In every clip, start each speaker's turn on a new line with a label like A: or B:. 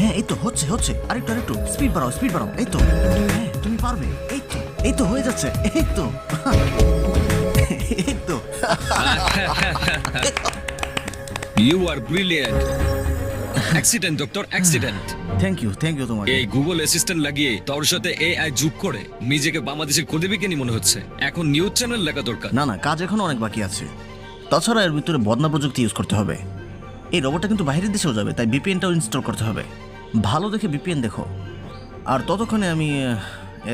A: হ্যাঁ এই তো হচ্ছে হচ্ছে। আরেকটু আরেকটু। স্পিড বাড়াও স্পিড বাড়াও। এই তো। হ্যাঁ তুমি পারবে। এই তো এই তো হয়ে যাচ্ছে। এই তো। এই তো।
B: You are brilliant accident doctor accident
A: thank you thank you তোমাকে।
B: এই গুগল অ্যাসিস্ট্যান্ট লাগিয়ে তোর সাথে এআই যোগ করে নিজেকে বাংলাদেশের বিজ্ঞানী মনে হচ্ছে। এখন নিউজ চ্যানেল লেখা দরকার।
A: না না কাজ এখনও অনেক বাকি আছে। তাছাড়া এর ভিতরে বদনা প্রযুক্তি ইউজ করতে হবে। এই রোবটটা কিন্তু বাইরের দেশেও যাবে তাই বিপিএনটাও ইনস্টল করতে হবে। ভালো দেখে বিপিএন দেখো। আর ততক্ষণে আমি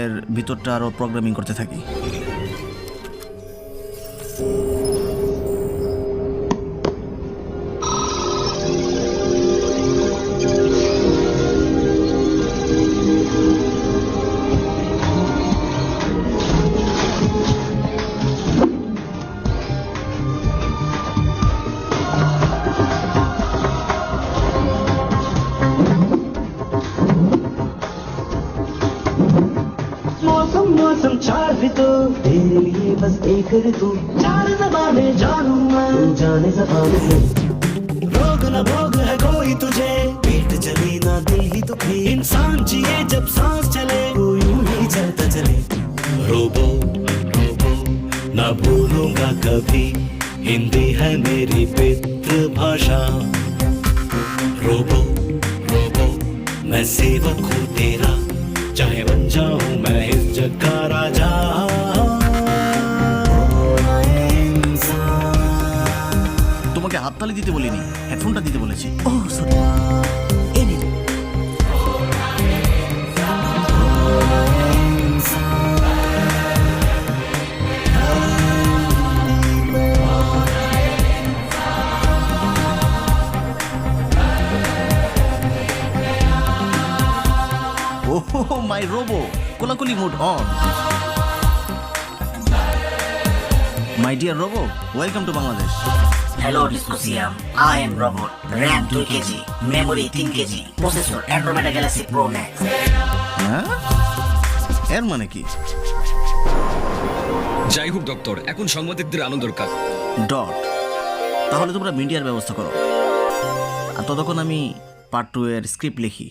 A: এর ভিতরটা আরও প্রোগ্রামিং করতে থাকি।
C: मौसम मौसम चार ऋतु तेरे लिए बस एक ऋतु। चार जबाने जानू मैं जाने जबान से। रोग न भोग है कोई तुझे। पेट चले ना दिल ही दुखे इंसान जिए जब सांस चले। वो यूँ ही चलता चले। रोबो रोबो ना भूलूँगा कभी। हिंदी है मेरी पितृभाषा। रोबो रोबो मैं सेवक हूँ तेरा। चाहे बन जाऊं मैं इस जग का राजा
A: তোমাকে হাততালি দিতে বলিনি হেডফোনটা দিতে বলেছি ও সরি মাই রোবো কোলাকুলি mood on my dear robo welcome to Bangladesh
D: hello Discosium, I am Robot, RAM 2 kg, memory 3 kg, processor Andromeda Galaxy Pro Max.
A: হ্যাঁ এর মানে কি?
B: যাই হোক ডক্টর এখন সাংবাদিকদের আনন্দ দরকার।
A: ডট তাহলে তোমরা মিডিয়ার ব্যবস্থা করো। আর ততক্ষণ আমি পার্ট টু এর স্ক্রিপ্ট লিখি।